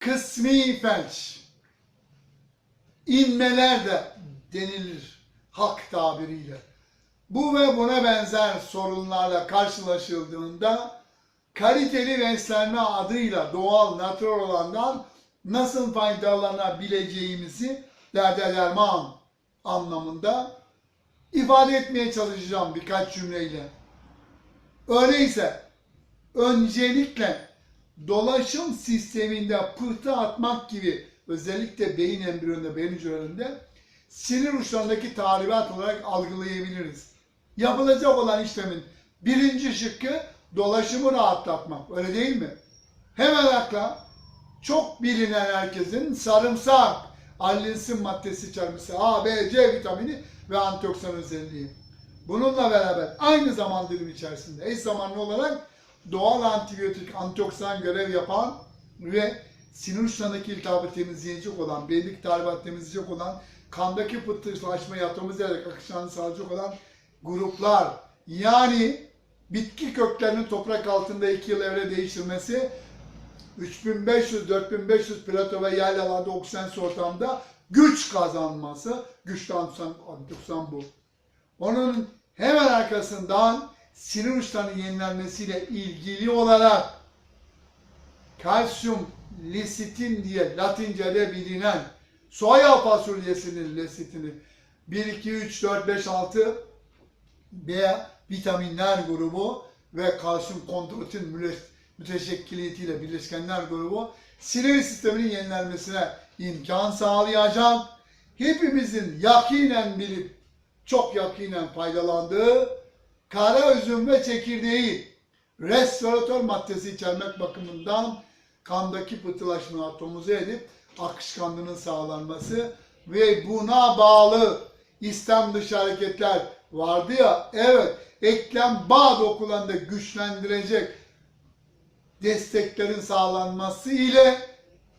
kısmi felç, inmeler de denilir halk tabiriyle. Bu ve buna benzer sorunlarla karşılaşıldığında kaliteli beslenme adıyla doğal, natural olandan nasıl faydalanabileceğimizi derde derman anlamında ifade etmeye çalışacağım birkaç cümleyle. Öyleyse öncelikle dolaşım sisteminde pıhtı atmak gibi özellikle beyin embriyonunda, beyin hücrelerinde sinir uçlarındaki tahribat olarak algılayabiliriz. Yapılacak olan işlemin birinci şıkkı dolaşımı rahatlatmak. Öyle değil mi? Hemen akla çok bilinen herkesin sarımsak, allinsin maddesi içermesi, A, B, C vitamini ve antioksidan özelliği. Bununla beraber aynı zaman dilimi içerisinde eş zamanlı olarak doğal antibiyotik, antioksidan görev yapan ve sinir uçlarındaki iltihabı temizleyecek olan, beylik tahribat temizleyecek olan, kandaki pıhtılaşmayı atomuz ederek akışlarını sağlayacak olan gruplar. Yani bitki köklerinin toprak altında iki yıl evre değiştirmesi 3500-4500 plato ve yaylalarda oksijen ortamda güç kazanması, antioksidan, antioksidan bu. Onun hemen arkasından sinir uçlarının yenilenmesiyle ilgili olarak kalsiyum lesitin diye Latince'de bilinen soya fasulyesinin lesitini 1, 2, 3, 4, 5, 6 B vitaminler grubu ve kalsiyum kondroitin müle- müteşekkiliyetiyle bileşkenler grubu sinir sisteminin yenilenmesine imkan sağlayacak. Hepimizin yakinen bilip çok yakinen faydalandığı kara üzüm ve çekirdeği restoratör maddesi içermek bakımından kandaki pıhtılaşmayı atomize edip akışkanlığının sağlanması ve buna bağlı istem dışı hareketler vardı ya evet eklem bağ dokularında güçlendirecek desteklerin sağlanması ile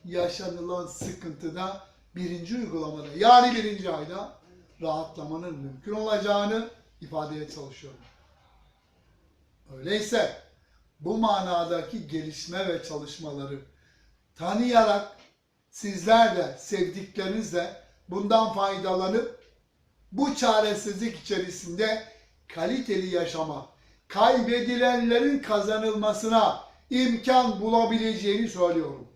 yaşanılan sıkıntıda birinci uygulamada yani birinci ayda rahatlamanın mümkün olacağını ifadeye çalışıyorum. Öyleyse bu manadaki gelişme ve çalışmaları tanıyarak sizler de sevdiklerinizle bundan faydalanıp bu çaresizlik içerisinde kaliteli yaşama, kaybedilenlerin kazanılmasına imkan bulabileceğini söylüyorum.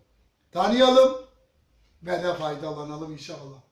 Tanıyalım ve de faydalanalım inşallah.